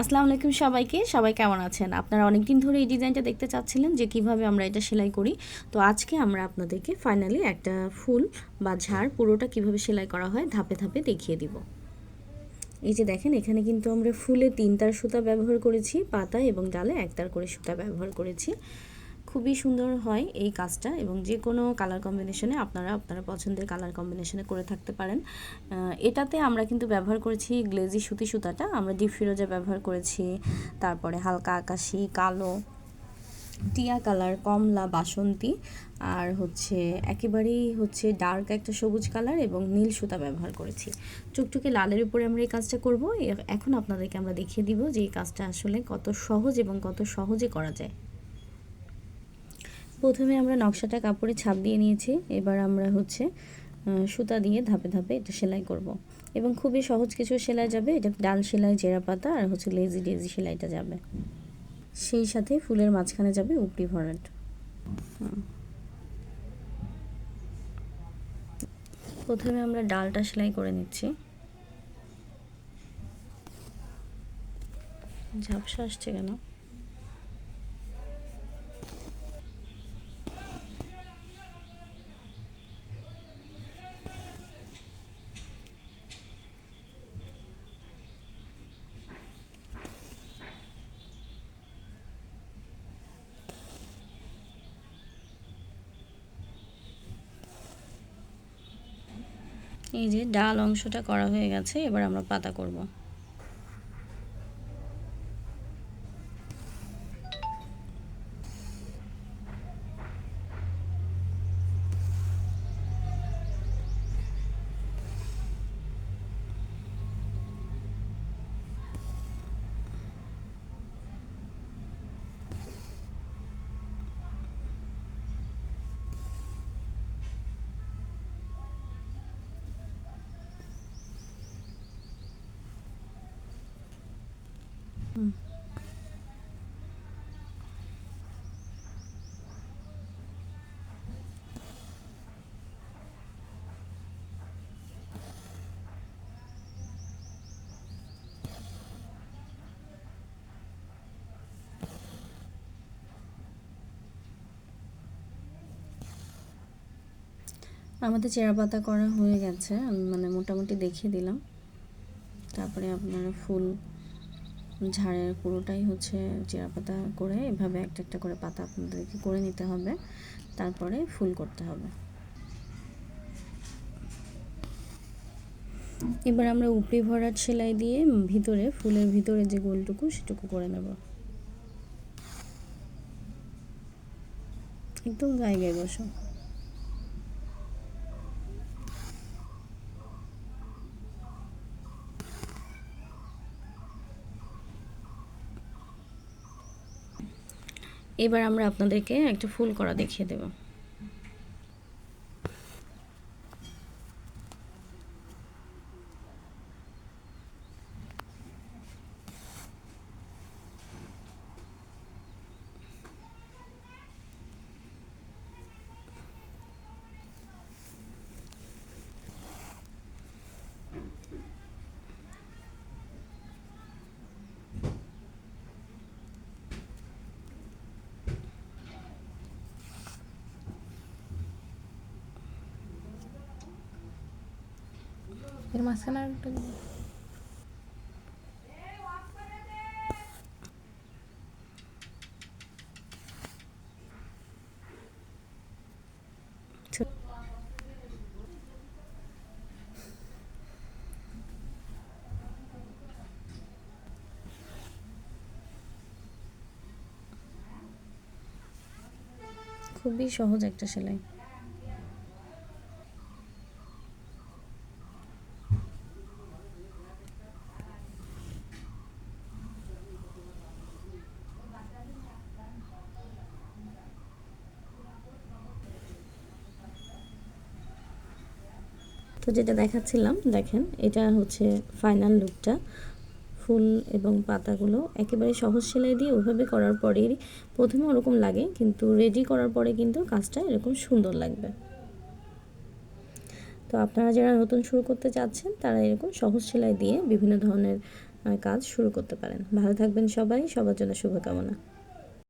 আসসালামু আলাইকুম সবাইকে। সবাই কেমন আছেন? আপনারা অনেক দিন ধরে এই ডিজাইনটা দেখতে চাচ্ছিলেন যে কীভাবে আমরা এটা সেলাই করি। তো আজকে আমরা আপনাদেরকে ফাইনালি একটা ফুল বা ঝাড় পুরোটা কীভাবে সেলাই করা হয় ধাপে ধাপে দেখিয়ে দিব। এই যে দেখেন, এখানে কিন্তু আমরা ফুলে তিনটার সুতা ব্যবহার করেছি, পাতা এবং ডালে একতার করে সুতা ব্যবহার করেছি। খুবই সুন্দর হয় এই কাজটা এবং যে কোনো কালার কম্বিনেশনে আপনারা আপনারা পছন্দের কালার কম্বিনেশনে করে থাকতে পারেন। এটাতে আমরা কিন্তু ব্যবহার করেছি গ্লেজি সুতি সুতাটা, আমরা ডিপ ফিরোজা ব্যবহার করেছি, তারপরে হালকা আকাশি, কালো, টিয়া কালার, কমলা, বাসন্তী, আর হচ্ছে একেবারেই হচ্ছে ডার্ক একটা সবুজ কালার এবং নীল সুতা ব্যবহার করেছি। টুকটুকে লালের উপরে আমরা এই কাজটা করব এখন আপনাদেরকে আমরা দেখিয়ে দিব যে এই কাজটা আসলে কত সহজ এবং কত সহজে করা যায়। প্রথমে আমরা নকশাটা কাপড়ে ছাপ দিয়ে নিয়েছি, এবার আমরা হচ্ছে সুতা দিয়ে ধাপে ধাপে এটা সেলাই করব। এবং খুবই সহজ কিছু সেলাই যাবে, এটা ডাল সেলাই জেরা পাতা আর হচ্ছে লেজি ডেজি সেলাইটা যাবে। সেই সাথে ফুলের মাঝখানে যাবে উপরি ভরাট। প্রথমে আমরা ডালটা সেলাই করে নিচ্ছি। ঝাপসা আসছে কেন? এই যে ডাল অংশটা করা হয়ে গেছে এবার আমরা পাতা করব। আমাদের চেরা পাতা করা হয়ে গেছে আমি মানে মোটামুটি দেখিয়ে দিলাম। তারপরে আপনারা ফুল ঝাড়ের পুরোটাই হচ্ছে চেরা পাতা করে এভাবে একটা একটা করে পাতা আপনাদেরকে করে নিতে হবে। তারপরে ফুল করতে হবে। এবার আমরা উপরি ভরাট সেলাই দিয়ে ভিতরে, ফুলের ভিতরে যে গোলটুকু সেটুকু করে নেব। একদম গায়ে গায়ে বসো। এবার আমরা আপনাদেরকে একটা ফুল করা দেখিয়ে দেবো। এর মাঝখানে আরেকটা খুবই সহজ একটা সেলাই। তো যেটা দেখাচ্ছিলাম, দেখেন, এটা হচ্ছে ফাইনাল লুকটা ফুল এবং পাতাগুলো একেবারে সহজ সেলাই দিয়ে ওইভাবে করার পরেই প্রথমে ওরকম লাগে, কিন্তু রেডি করার পরে কিন্তু কাজটা এরকম সুন্দর লাগবে। তো আপনারা যারা নতুন শুরু করতে চাচ্ছেন, তারা এরকম সহজ সেলাই দিয়ে বিভিন্ন ধরনের কাজ শুরু করতে পারেন। ভালো থাকবেন সবাই, সবার জন্য শুভকামনা।